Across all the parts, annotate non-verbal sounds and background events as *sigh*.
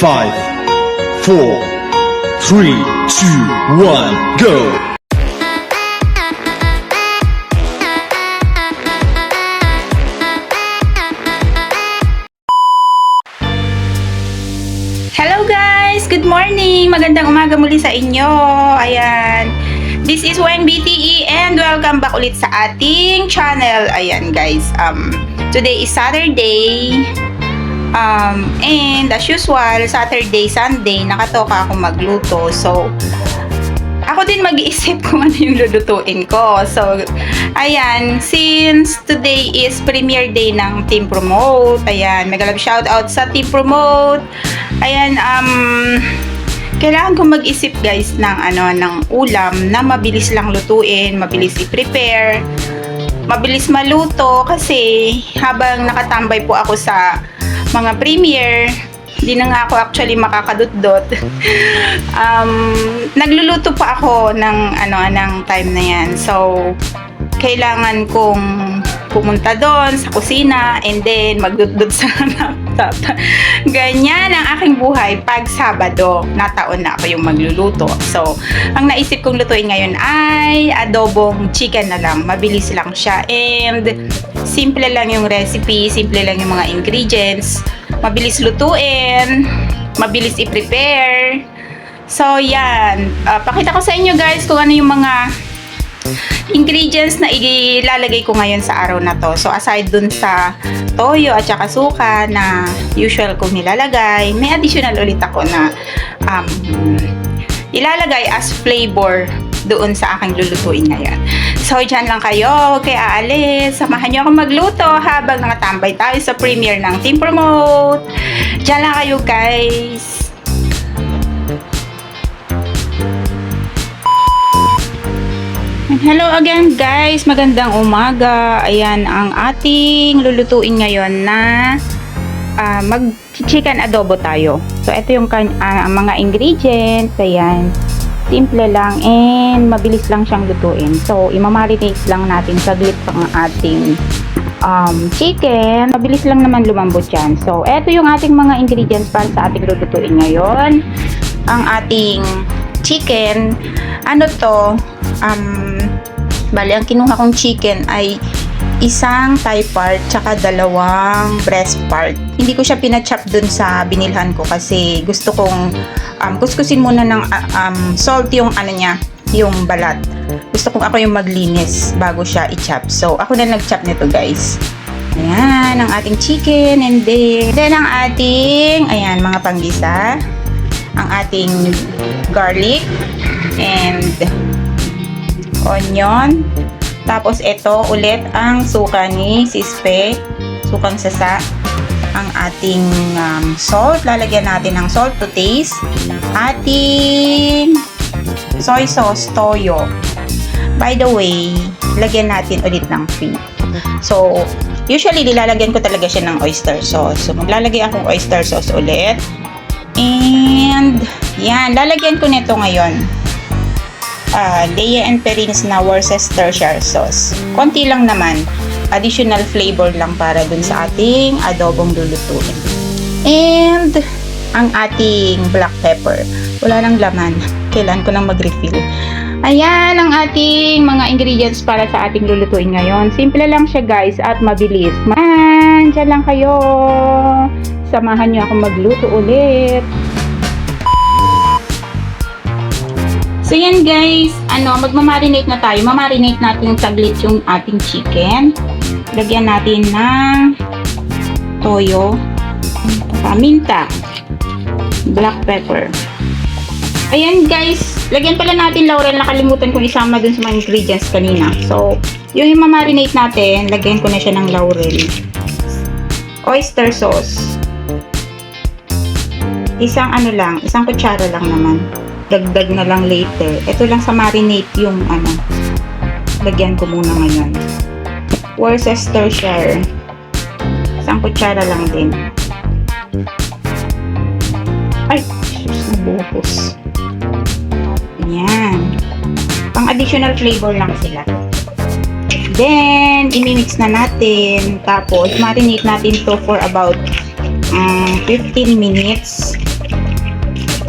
Five, four, three, two, one, go! Hello guys! Good morning! Magandang umaga muli sa inyo. Ayan. This is Weng BTE and welcome back ulit sa ating channel. Ayan guys. Um, today is Saturday. Um, and as usual, Saturday, Sunday, nakatoka ako magluto. So, ako din mag-iisip *laughs* kung ano yung lulutuin ko. So, ayan, since today is premiere day ng Team Promote, ayan, mega love shout out sa Team Promote. Ayan, um, kailangan ko mag-isip guys ng ano ng ulam na mabilis lang lutuin, mabilis i-prepare, mabilis maluto kasi habang nakatambay po ako sa mga premiere, hindi na nga ako actually makakadot-dot. *laughs* um, nagluluto pa ako ng ano ng time na yan. So kailangan kong pumunta doon sa kusina and then magdudod *laughs* sa laptop. Ganyan ang aking buhay pag Sabado. Nataon na ako yung magluluto. So, ang naisip kong lutuin ngayon ay adobong chicken na lang. Mabilis lang siya and simple lang yung recipe, simple lang yung mga ingredients. Mabilis lutuin, mabilis i-prepare. So, yan. Ah, pakita ko sa inyo guys kung ano yung mga ingredients na ilalagay ko ngayon sa araw na to. So, aside dun sa toyo at saka suka na usual kong nilalagay, may additional ulit ako na um, ilalagay as flavor doon sa aking lulutuin ngayon. So, dyan lang kayo. Huwag kayo aalis. Samahan niyo ako magluto habang nakatambay tayo sa premiere ng Team Promote. Dyan lang kayo, guys. Hello again guys, magandang umaga. Ayan ang ating lulutuin ngayon na ah, mag chicken adobo tayo. So ito yung ah, mga ingredients, ayan. Simple lang and mabilis lang siyang lutuin. So imamarinate lang natin saglit ang ating um, chicken. Mabilis lang naman lumambot yan. So ito yung ating mga ingredients para sa ating lulutuin ngayon. Ang ating chicken, ano to, um, bali, ang kinuha kong chicken ay isang thigh part tsaka dalawang breast part. Hindi ko siya pinachop dun sa binilhan ko kasi gusto kong um, kuskusin muna ng uh, um, salt yung ano niya, yung balat. Gusto kong ako yung maglinis bago siya i-chop. So, ako na nag-chop nito guys. Ayan, ang ating chicken and then, then ang ating, ayan, mga panggisa. Ang ating garlic and onion. Tapos ito ulit ang suka ni Sispe, sukang sasa. Ang ating um, salt, lalagyan natin ng salt to taste. Ating soy sauce toyo. By the way, lagyan natin ulit ng cream. So, usually nilalagyan ko talaga siya ng oyster sauce. So, maglalagay akong oyster sauce ulit. And, yan, lalagyan ko nito ngayon uh, Lea and Perrins na Worcestershire sauce. Konti lang naman. Additional flavor lang para dun sa ating adobong lulutuin. And, ang ating black pepper. Wala nang laman. Kailan ko nang mag-refill. Ayan ang ating mga ingredients para sa ating lulutuin ngayon. Simple lang siya guys at mabilis. Man, dyan lang kayo. Samahan niyo ako magluto ulit. So yan guys, ano, magmamarinate na tayo. Mamarinate natin saglit yung ating chicken. Lagyan natin ng toyo, paminta, black pepper. Ayan guys, lagyan pala natin laurel. Nakalimutan kong isama dun sa mga ingredients kanina. So, yung mamarinate natin, lagyan ko na siya ng laurel. Oyster sauce. Isang ano lang, isang kutsara lang naman dagdag na lang later. Ito lang sa marinate yung ano. Lagyan ko muna ngayon. Worcestershire. Isang kutsara lang din. Ay, sus, nabuhos. Yan. Pang additional flavor lang sila. Then, imimix na natin. Tapos, marinate natin to for about um, 15 minutes.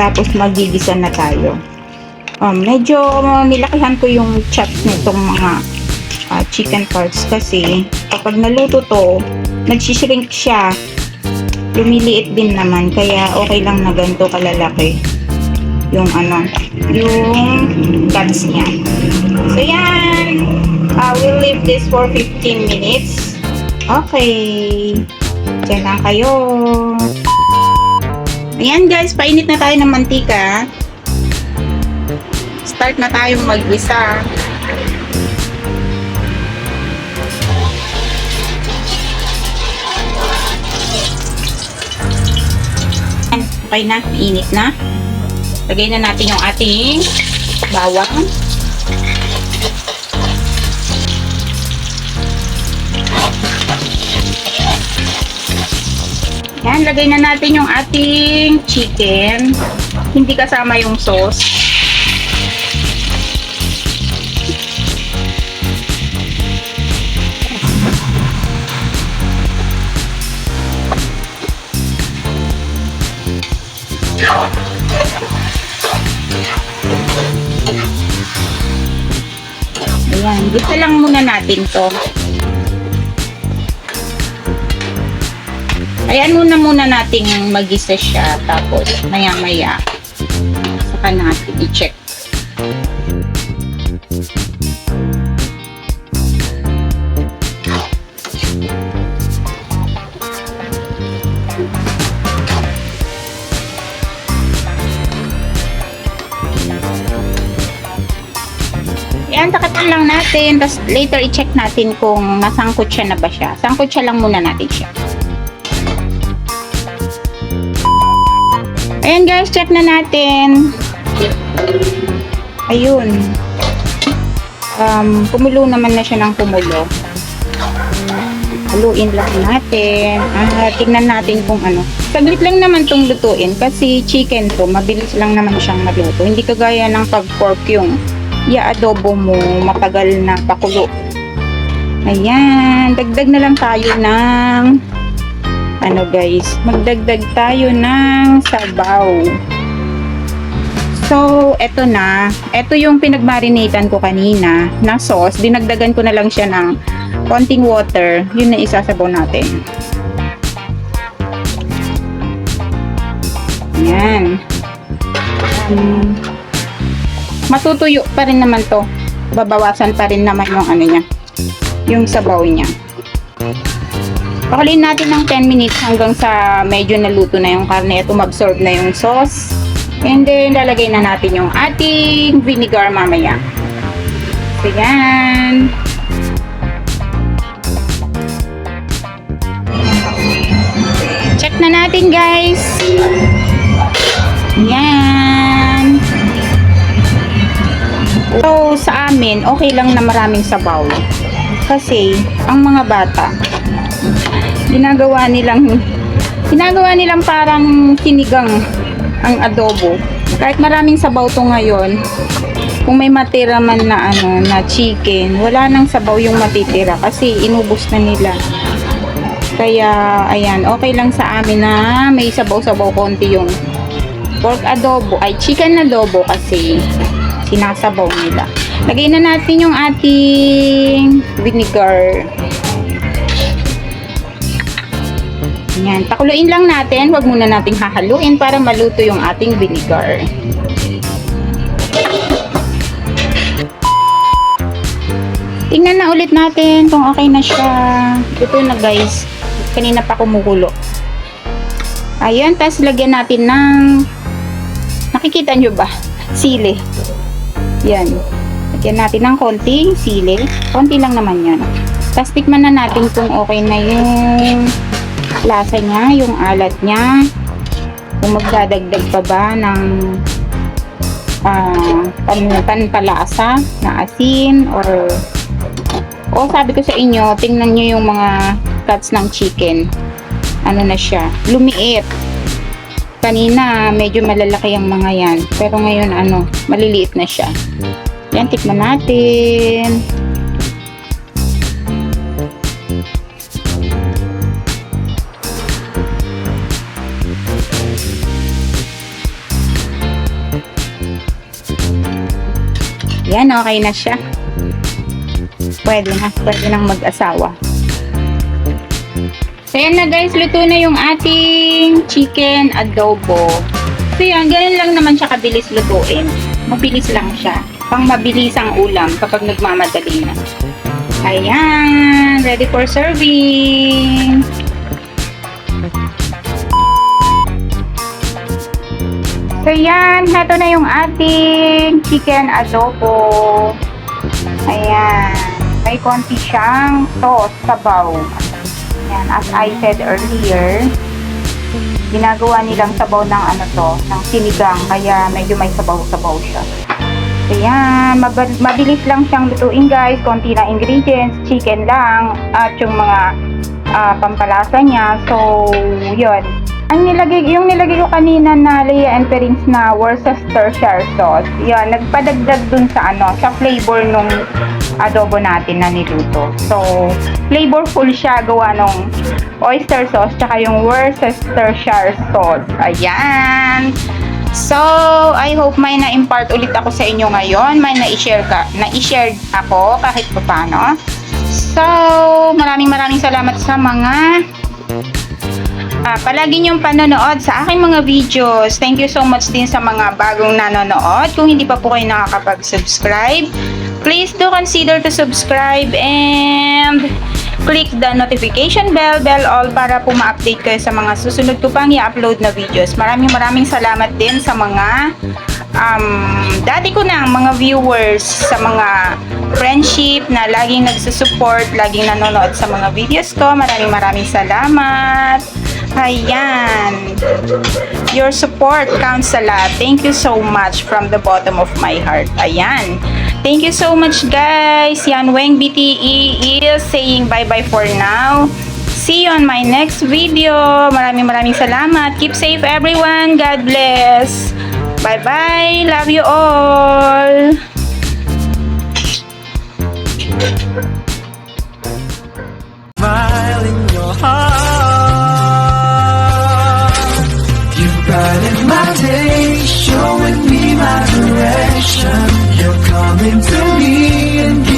Tapos magigisa na tayo. Um, medyo nilakihan ko yung chops nitong mga ah, chicken parts kasi kapag naluto to, nagsishrink siya. Lumiliit din naman kaya okay lang na ganito kalalaki yung ano, yung guts niya. So yan, uh, we'll leave this for 15 minutes. Okay. Diyan lang kayo. Ayan guys, painit na tayo ng mantika. Start na tayong maggisa. Okay na, init na. Lagay na natin yung ating bawang. Yan, lagay na natin yung ating chicken. Hindi kasama yung sauce. Ayan, gusto lang muna natin to. Ayan muna muna nating magisa siya. Tapos, maya maya, saka natin i-check. Ayan, takatan lang natin. Tapos later i-check natin kung nasangkot siya na ba siya. Sangkot siya lang muna natin siya. Ayan guys, check na natin. Ayun. Um, kumulo naman na siya ng kumulo. Haluin lang natin. Ah, tingnan natin kung ano. Saglit lang naman tong lutuin kasi chicken to, mabilis lang naman siyang maluto. Hindi kagaya ng pag pork yung i-adobo mo, matagal na pakulo. Ayan, dagdag na lang tayo ng ano guys, magdagdag tayo ng sabaw. So, eto na. Eto yung pinagmarinatan ko kanina na sauce. Dinagdagan ko na lang siya ng konting water. Yun na isasabaw natin. Yan. Um, matutuyo pa rin naman to. Babawasan pa rin naman yung ano niya. Yung sabaw niya. Pakuloyin natin ng 10 minutes hanggang sa medyo naluto na yung karne at umabsorb na yung sauce. And then, lalagay na natin yung ating vinegar mamaya. So, yan. Check na natin, guys. Yan. So, sa amin, okay lang na maraming sabaw. Kasi, ang mga bata, ginagawa nilang ginagawa nilang parang sinigang ang adobo. Kahit maraming sabaw to ngayon, kung may matira man na ano na chicken, wala nang sabaw yung matitira kasi inubos na nila. Kaya ayan, okay lang sa amin na may sabaw-sabaw konti yung pork adobo, ay chicken adobo kasi sinasabaw nila. Lagay na natin yung ating vinegar. Yan, pakuluin lang natin. Huwag muna nating hahaluin para maluto yung ating vinegar. Tingnan na ulit natin kung okay na siya. Ito na guys. Kanina pa kumukulo. Ayan, tapos lagyan natin ng nakikita nyo ba? Sili. Yan. Lagyan natin ng konting sili. Konti lang naman yan. Tapos tikman na natin kung okay na yung lasa niya, yung alat niya. Kung magdadagdag pa ba ng ah pan, panpalasa na asin or o sabi ko sa inyo, tingnan nyo yung mga cuts ng chicken. Ano na siya, lumiit. Kanina, medyo malalaki ang mga yan. Pero ngayon, ano, maliliit na siya. Yan, tikman natin. Yan, okay na siya. Pwede na. Pwede nang mag-asawa. So, na guys. Luto na yung ating chicken adobo. So, yan. Ganun lang naman siya kabilis lutuin. Mabilis lang siya. Pang mabilisang ulam kapag nagmamadali na. Ayan. Ready for serving. So, yan. Ito na yung ating chicken adobo. Ayan. May konti siyang sauce, sabaw. Ayan. As I said earlier, ginagawa nilang sabaw ng ano to, ng sinigang. Kaya medyo may sabaw-sabaw siya. So, yan. Mab- mabilis lang siyang lutuin, guys. Konti na ingredients. Chicken lang. At yung mga ah, pampalasa niya. So, yun. Ang nilagay, yung nilagay ko kanina na Leia and Perrins na Worcestershire sauce, yan, nagpadagdag dun sa ano, sa flavor nung adobo natin na niluto. So, flavorful siya gawa nung oyster sauce tsaka yung Worcestershire sauce. Ayan. So, I hope may na-impart ulit ako sa inyo ngayon. May na-share ka, na-share ako kahit pa paano. So, maraming maraming salamat sa mga Ah, palagi niyong panonood sa aking mga videos. Thank you so much din sa mga bagong nanonood. Kung hindi pa po kayo nakakapag-subscribe, please do consider to subscribe and click the notification bell, bell all para po ma-update kayo sa mga susunod ko pang i-upload na videos. Maraming maraming salamat din sa mga um, dati ko na mga viewers, sa mga friendship na laging nagsusupport, laging nanonood sa mga videos ko. Maraming maraming salamat. Ayan. Your support counts a lot. Thank you so much from the bottom of my heart. Ayan. Thank you so much guys. Yan Weng BTE is saying bye-bye for now. See you on my next video. Maraming maraming salamat. Keep safe everyone. God bless. Bye-bye. Love you all. Smile in your heart showing me my direction. You're coming to me